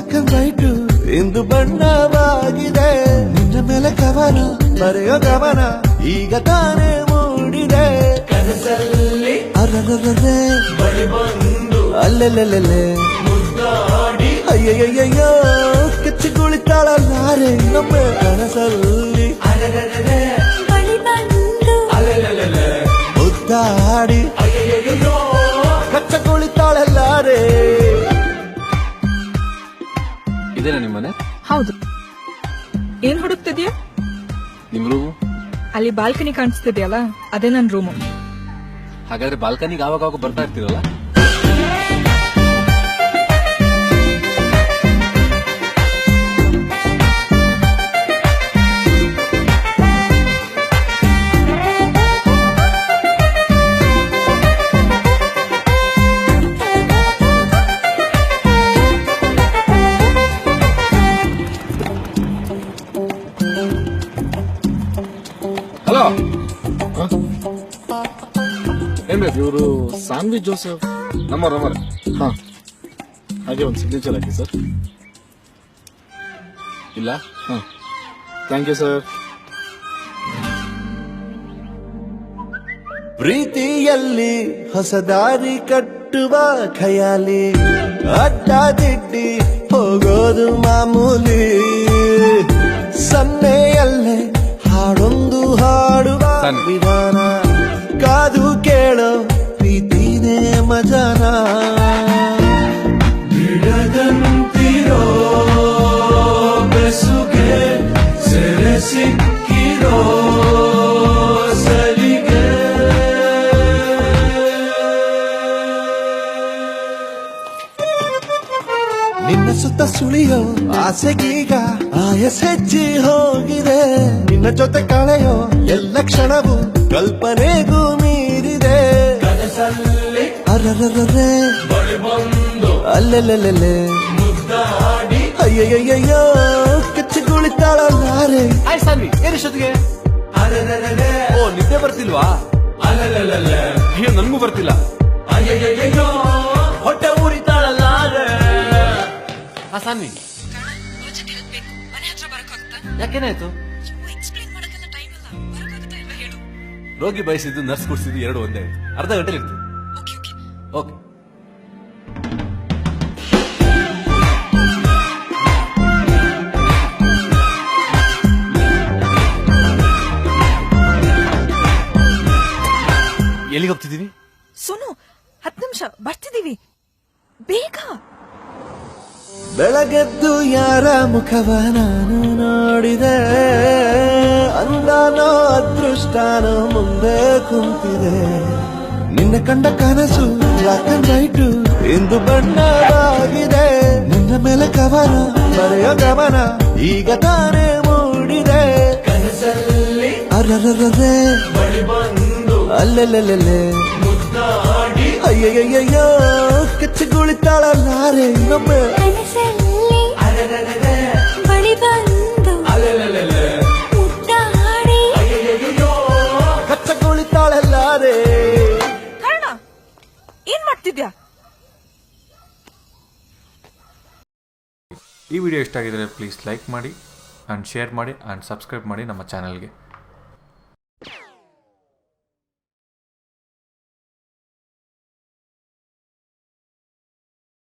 Block and white ಎಂದು ಬಣ್ಣವಾಗಿದೆ. ನಿನ್ನ ಮೇಲೆ ಕವನ ಬರೆಯೋ ಕವನ ಈಗ ತಾನೇ ಮೂಡಿದೆ. ಕನಸಲ್ಲಿ ಅರರರರೆ ಬಳಿ ಬಂದು ಅಲ್ಲೆಲ್ಲೆಲ್ಲೆಲ್ಲೆ. ಮುದ್ದಾಡಿ ಅಯ್ಯಯ್ಯಯ್ಯೋ ಕಚ್ಚಿ ಕುಳಿತಾಳಲ್ಲಾರೆ. ನಮ್ಮ ಕನಸಲ್ಲಿ ಅರೆರೆರೆರೆ ಇದೇನಾ ನಿಮ್ಮನೆ ಹೌದು. ಏನ್ ಹುಡುಕ್ತಿದ್ಯಾ? ನಿಮ್ ರೂಮು? ಅಲ್ಲಿ ಬಾಲ್ಕನಿ ಕಾಣಿಸ್ತಿದ್ಯಲ್ಲ ಅದೇ ನನ್ನ ರೂಮು. ಹಾಗಾದ್ರೆ ಬಾಲ್ಕನಿಗೆ ಆವಾಗ ಆವಾಗ ಬರ್ತಾ ಇರ್ತೀರಲ್ಲ? ಏನ್ ಬೇಕು ಇವರು ಸಾನ್ವಿ ಜೋಸೆಫ್ ನಮ್ಮ ನಂಬರ್ ಹಾ. ಹಾಗೆ ಒಂದು ಸಿಗ್ನೇಚರ್ ಹಾಕಿ ಸರ್ ಇಲ್ಲ? ಹಾ. ಥ್ಯಾಂಕ್ ಯು ಸರ್ ಪ್ರೀತಿಯಲ್ಲಿ ಹೊಸದಾರಿ ಕಟ್ಟುವ ಖಯಾಲಿ ಅಡ್ಡ ದಿಡ್ಡಿ ಹೋಗೋದು ಮಾಮೂಲಿ. ಸನ್ನೆಯಲ್ಲೇ We. ಸುಳಿಯೋ ಆಸೆಗೀಗ ಆಯಸ್ ಹೆಚ್ಚಿ ಹೋಗಿದೆ. ನಿನ್ನ ಜೊತೆ ಕಳೆಯೋ ಎಲ್ಲ ಕ್ಷಣವು ಕಲ್ಪನೆಗೂ ಮೀರಿದೆ. ಅರರರರೆ. ಮುದ್ದಾಡಿ ಅಯ್ಯಯ್ಯಯ್ಯೋ ಕಚ್ಚಿ ಕುಳಿತಾಳಲ್ಲಾರೆ ಆಯ್ ಸಾನ್ವಿ ಏನಿಷ್ಟೊತ್ತಿಗೆ ಅರೆರೆರೆರೆ. ಓ ನಿದ್ದೆ ಬರ್ತಿಲ್ವಾ? ಅಲೆಲೆಲೆಲೆ ಅಯ್ಯೋ ನನ್ಗೂ ಬರ್ತಿಲ್ಲ. ಬರಕ್ಕಾಗುತ್ತಾ ಯಾಕೇನಾಯ್ತು ರೋಗಿ ಬಯಸಿದ್ದು ನರ್ಸ್ ಕೊಡ್ಸಿದ್ದು ಎರಡು ಒಂದೇ. ಅರ್ಧ ಗಂಟೆ ಓಕೆ ಓಕೆ. ಎಲ್ಲಿಗೆ ಹೋಗ್ತಿದ್ದೀವಿ? ಸೋನು, ಹತ್ತು ನಿಮಿಷ, ಬರ್ತಿದ್ದೀವಿ. ಬೇಗ. ಬೆಳಗೆದ್ದು ಯಾರ ಮುಖವ ನಾನು ನೋಡಿದೆ. ಅಂದಾನೋ ಅದೃಷ್ಟಾನೋ ಮುಂದೆ ಕುಂತಿದೆ. ನಿನ್ನ ಕಂಡ ಕನಸು ಬ್ಲಾಕ್ ಅಂಡ್ ವೈಟ್ ಇಂದು ಬಣ್ಣವಾಗಿದೆ ನಿನ್ನ ಮೇಲೆ ಕವನ ಬರೆಯೋ ಗಮನ ಈಗ ತಾನೇ ಮೂಡಿದೆ. ಬಂದು ಅಲ್ಲೆಲ್ಲೆಲ್ಲೆಲ್ಲೆ. ಅಯ್ಯಯ್ಯಯ್ಯೋ ಕಚ್ಚಿ ಕುಳಿತಾಳಲ್ಲಾರೆ ನಮ್ಮ ಕನಸಲ್ಲಿ ಅರೆರೆರೆರೆ ಬಳಿ ಬಂದು ಅಲೆಲೆಲೆಲೆ. ಮುದ್ದಾಡಿ ಅಯ್ಯಯ್ಯಯ್ಯೋ ಕಚ್ಚ ಕುಳಿತಾಳಲ್ಲಾರೆ ಕಾರಣ ಏನ್ ಮಾಡ್ತಿದ್ಯಾ? ಈ ವಿಡಿಯೋ ಇಷ್ಟ ಆಗಿದ್ರೆ ಪ್ಲೀಸ್ ಲೈಕ್ ಮಾಡಿ ಆ್ಯಂಡ್ ಶೇರ್ ಮಾಡಿ ಆ್ಯಂಡ್ ಸಬ್ಸ್ಕ್ರೈಬ್ ಮಾಡಿ ನಮ್ಮ ಚಾನಲ್ಗೆ